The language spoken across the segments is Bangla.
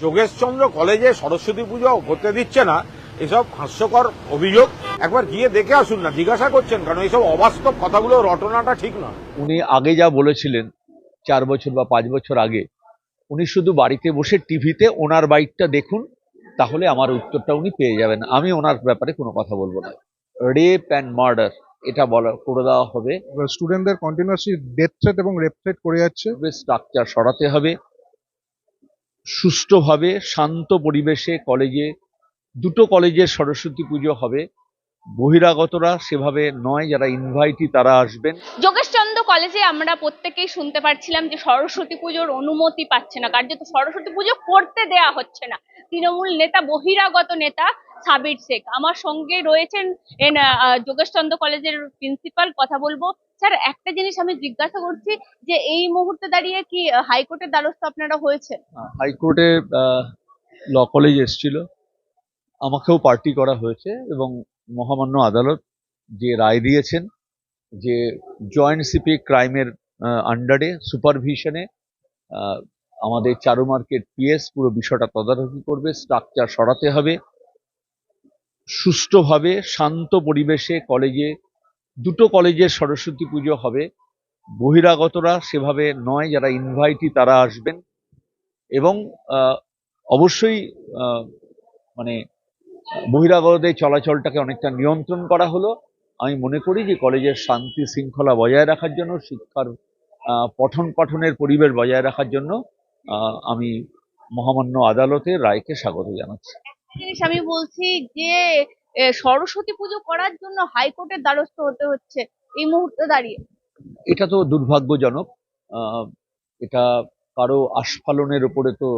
যোগেশচন্দ্র কলেজে সরস্বতী পুজো হতে দিচ্ছে না এসব হাস্যকর অভিযোগ। একবার গিয়ে দেখে আসুন না জিজ্ঞাসা করছেন কারণ এইসব অবাস্তব কথাগুলো রটনাটা ঠিক নয়। উনি আগে যা বলেছিলেন চার বছর বা পাঁচ বছর আগে উনি শুধু বাড়িতে বসে টিভিতে ওনার বাইকটা দেখুন তাহলে আমার উত্তরটা উনি পেয়ে যাবেন। আমি ওনার ব্যাপারে কোনো কথা বলব না। রেপ অ্যান্ড মার্ডার এটা বলা করে দেওয়া হবে। স্টুডেন্টদের কন্টিনিউয়াসলি ডেথ থ্রেট এবং রেপ থ্রেট করে যাচ্ছে। স্ট্রাকচার সরাতে হবে। সুষ্ঠুভাবে শান্ত পরিবেশে কলেজে, দুটো কলেজের সরস্বতী পুজো হবে। বহিরাগতরা সেভাবে নয়, যারা ইনভাইটি তারা আসবেন। যোগেশচন্দ্র কলেজে আমরা প্রত্যেকেই শুনতে পারছিলাম যে সরস্বতী পুজোর অনুমতি পাচ্ছে না। কার্যত সরস্বতী পুজো করতে দেয়া হচ্ছে না। তৃণমূল নেতা, বহিরাগত নেতা সাবির শেখ। আমার সঙ্গে রয়েছেন যোগেশচন্দ্র কলেজের প্রিন্সিপাল কথা বলব। স্যার, একটা জিনিস আমি জিজ্ঞাসা করছি যে এই মুহূর্তে দাঁড়িয়ে কি হাইকোর্টের দ্বারস্থ আপনারা হয়েছে হাইকোর্টে ল কলেজ এসেছিল। আমাকেও পার্টি করা হয়েছে এবং মহামান্য আদালত যে রায় দিয়েছেন যে জয়েন্ট সিপি ক্রাইমের আন্ডারে সুপারভিশনে আমাদের চারু মার্কেট পিএস পুরো বিষয়টা তদারকি করবে স্ট্রাকচার সরাতে হবে, সুষ্ঠুভাবে শান্ত পরিবেশে কলেজে দুটো কলেজের সরস্বতী পুজো হবে। বহিরাগতরা সেভাবে নয়, যারা ইনভাইটি তারা আসবেন। এবং অবশ্যই মানে বহিরাগতদের চলাচলটাকে অনেকটা নিয়ন্ত্রণ করা হলো। আমি মনে করি যে কলেজের শান্তি শৃঙ্খলা বজায় রাখার জন্য, শিক্ষার পঠন পাঠনের পরিবেশ বজায় রাখার জন্য আমি মহামান্য আদালতের রায়কে স্বাগত জানাচ্ছি। আমি বলছি যে সরস্বতী পুজো করার জন্য হাইকোর্টের দ্বারস্থ হতে হচ্ছে এই মুহূর্তে দাঁড়িয়ে। এটা তো দুর্ভাগ্যজনক। এটা কারও আস্ফালনের উপরে তো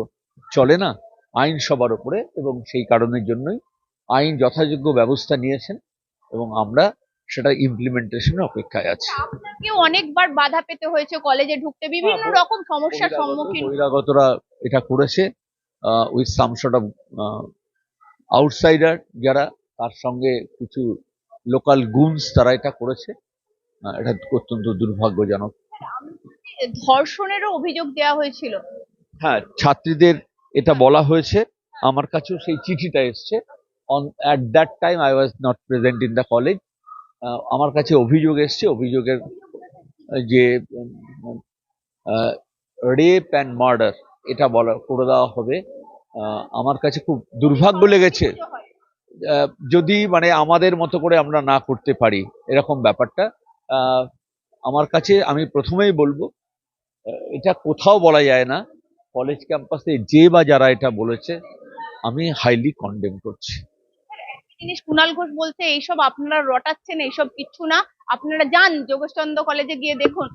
চলে না আইন সবার উপরে এবং সেই কারণের জন্যই আইন যথাযোগ্য ব্যবস্থা নিয়েছেন এবং আমরা সেটা ইমপ্লিমেন্টেশনের অপেক্ষায় আছি। আপনাকেও অনেকবার বাধা পেতে হয়েছে কলেজে ঢুকতে বিভিন্ন রকম সমস্যার সম্মুখীন। বহিরাগতরা এটা করেছে with some short of outsider যারা তার সঙ্গে কিছু লোকাল গুনস তারা এটা করেছে। এটা অত্যন্ত দুর্ভাগ্যজনক। ধর্ষণেরও অভিযোগ দেওয়া হয়েছিল। হ্যাঁ ছাত্রীদের এটা বলা হয়েছে। আমার কাছেও সেই চিঠিটা এসছে। On at that time I was not present in the college আমার কাছে অভিযোগ এসছে। অভিযোগের যে রেপ অ্যান্ড মার্ডার এটা বলা করে দেওয়া হবে। আমার কাছে খুব দুর্ভাগ্য লেগেছে। যদি মানে আমাদের মতো করে আমরা না করতে পারি এরকম ব্যাপারটা আহ, আমার কাছে আমি প্রথমেই বলব এটা কোথাও বলা যায় না কলেজ ক্যাম্পাসে যে বা যারা এটা বলেছে আমি হাইলি কন্ডেম করছি। জিনিস কুণাল ঘোষ বলছে এইসব আপনারা রটাচ্ছেন এইসব কিচ্ছু না। আপনারা যান যোগেশচন্দ্র কলেজে গিয়ে দেখুন।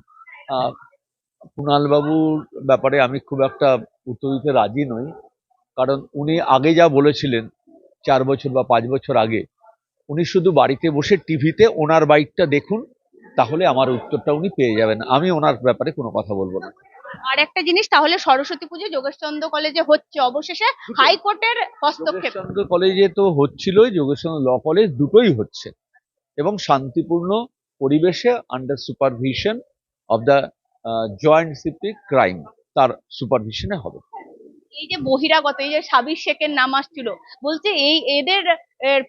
কুণাল বাবুর ব্যাপারে আমি খুব একটা উত্তর দিতে রাজি নই কারণ উনি আগে যা বলেছিলেন চার বছর বা পাঁচ বছর আগে উনি শুধু বাড়িতে বসে টিভিতে ওনার বাইকটা দেখুন তাহলে আমার উত্তরটা উনি পেয়ে যাবেন। আমি ওনার ব্যাপারে কোনো কথা বলব না। আর একটা জিনিস তাহলে সরস্বতী পুজো যোগেশচন্দ্র কলেজে হচ্ছে। অবশেষে হাইকোর্টের হস্তক্ষেপ। কলেজে তো হচ্ছিলই যোগেশচন্দ্র ল কলেজ দুটোই হচ্ছে। এবং শান্তিপূর্ণ পরিবেশে under supervision of the joint CP crime তার সুপারভিশনে হবে। এই যে বহিরাগত এই যে সাবির শেখের নাম আসছিল বলছে এই এদের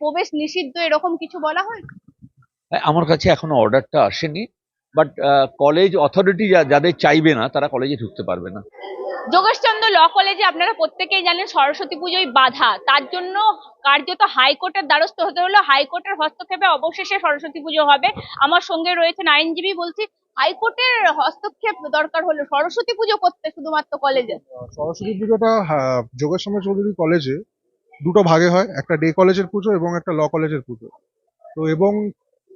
প্রবেশ নিষিদ্ধ এরকম কিছু বলা হয়? হ্যাঁ, আমার কাছে এখনও অর্ডারটা আসেনি বাট কলেজ অথরিটি যাদের চাইবে না তারা কলেজে ঢুকতে পারবে না। যোগেশচন্দ্র ল কলেজে আপনারা প্রত্যেকেই জানেন সরস্বতী পুজোয় বাধা তার জন্য কার্যত হাইকোর্টের দ্বারস্থ হতে হলো হাইকোর্টের হস্তক্ষেপে অবশেষে সরস্বতী পুজো হবে। আমার সঙ্গে রয়েছেন আইনজীবী বলছি হাইকোর্টের হস্তক্ষেপ দরকার হলো। সরস্বতী পুজো করতে শুধুমাত্র কলেজে? সরস্বতী পুজোটা হ্যাঁ, যোগেশচন্দ্র চৌধুরী কলেজে দুটো ভাগে হয় একটা ডে কলেজের পুজো এবং একটা ল কলেজের পুজো। তো এবং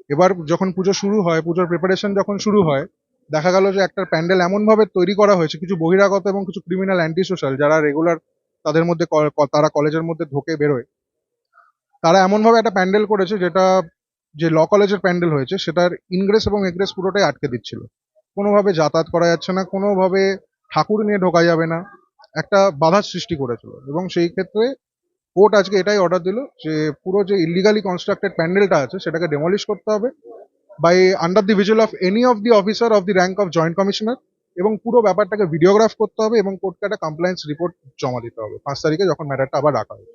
এবার যখন পুজো শুরু হয় পুজোর প্রিপারেশন যখন শুরু হয় দেখা গেল যে একটা প্যান্ডেল এমন ভাবে তৈরি করা হয়েছে কিছু বহিরাগত এবং কিছু ক্রিমিনাল অ্যান্টি সোশ্যাল যারা রেগুলার তাদের মধ্যে তারা কলেজের মধ্যে ঢোকে বেরোয় তারা এমন ভাবে একটা প্যান্ডেল করেছে যেটা যে ল কলেজের প্যান্ডেল হয়েছে, সেটার ইনগ্রেস এবং এগ্রেস পুরোটাই আটকে দিচ্ছিল। কোনোভাবে যাতায়াত করা যাচ্ছে না, কোনোভাবে ঠাকুর নিয়ে ঢোকা যাবে না, একটা বাধার সৃষ্টি করেছিল। এবং সেই ক্ষেত্রে কোর্ট আজকে এটাই অর্ডার দিল যে পুরো যে ইলিগালি কনস্ট্রাক্টেড প্যান্ডেলটা আছে, সেটাকে ডেমলিশ করতে হবে by under the visual of any of the officer of the rank of joint commissioner এবং পুরো ব্যাপারটাকে ভিডিওগ্রাফ করতে হবে এবং কোর্টকে একটা কমপ্লায়েন্স রিপোর্ট জমা দিতে হবে। পাঁচ তারিখে যখন ম্যাটারটা আবার রাখা হবে